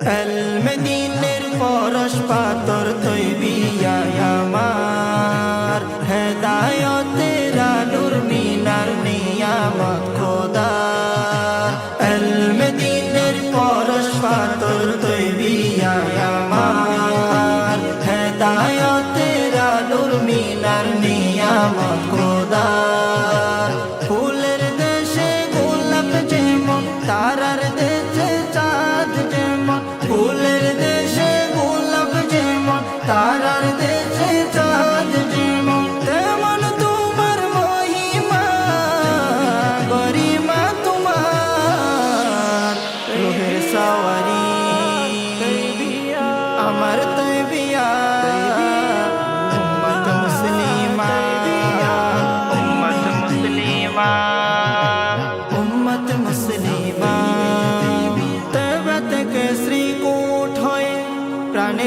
এলমেদিনের পরশ পাতর তৈবিয়া আমার হেদায়তের আলুর মিনার নিয়ামত খোদা এলমেদিনের পরশ পাতর তৈবিয়া আমার হেদায়তের আলুর মিনার নিয়ামত খোদা ফুলের দেশে গোলাপ যেমন, তারার দেশে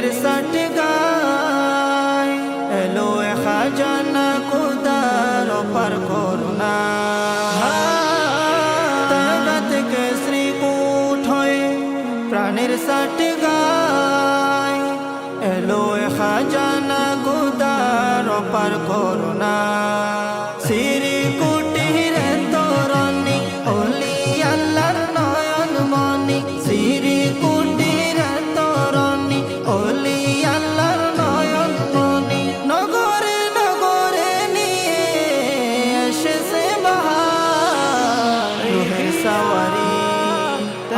প্রাণের সাট গায় এলো খাজানা কুদার পার করুণা তবে থেকে শ্রীকূট হয়ে প্রাণের সাট গায় এলো খাজানা কুদার পার করুণা সাওয়ারি,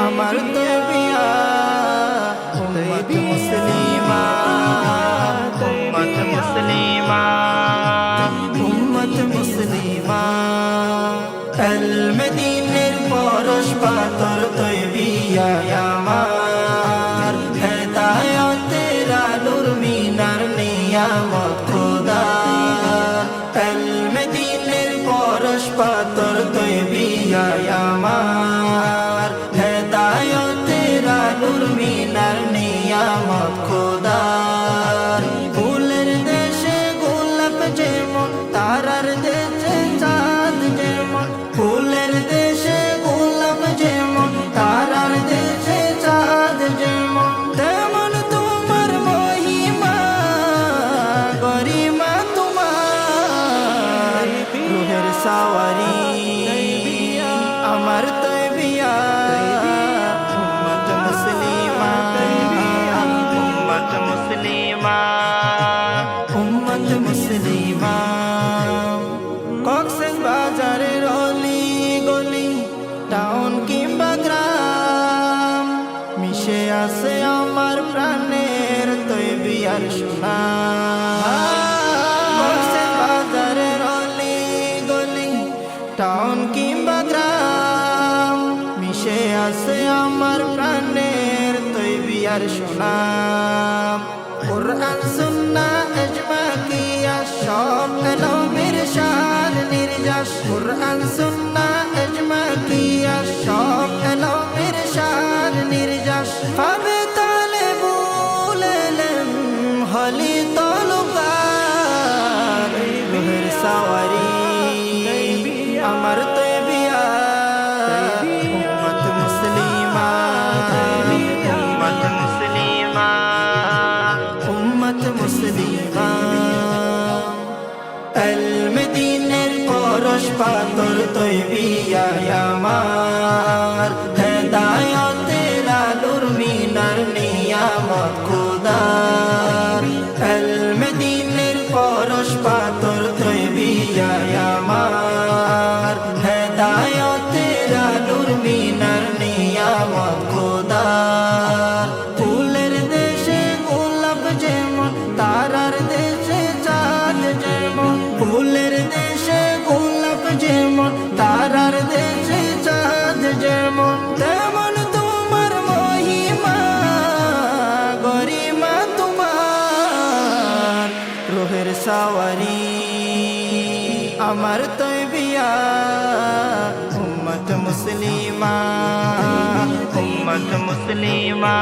আমার তবিয়া উম্মত মুসলিমা উম্মত মুসলিমা উম্মত মুসলিমা। আল মদিনের পরশ পাতর তৈবিয়া আমার। হেদায়তের আলুর মিনার নিয়ামত খোদা। আল মদিনের পরশ পাতর তৈবিয়া আমার বাজারের অলি গলি টাউন কিংবা গ্রাম মিশে আছে আমার প্রাণের তৈবিয়ার সোনাম কোরআন সুন্না এজমা কিয়া সব কলমের শান নির্যাস কোরআন সুন্না পরশ পাতর তৈবিয়া আমার। হেদায়তের আলুর মিনার নিয়ামত সাওয়ারি। আমার তৈ বিয়া উম্মত মুসলিমা উম্মত মুসলিমা।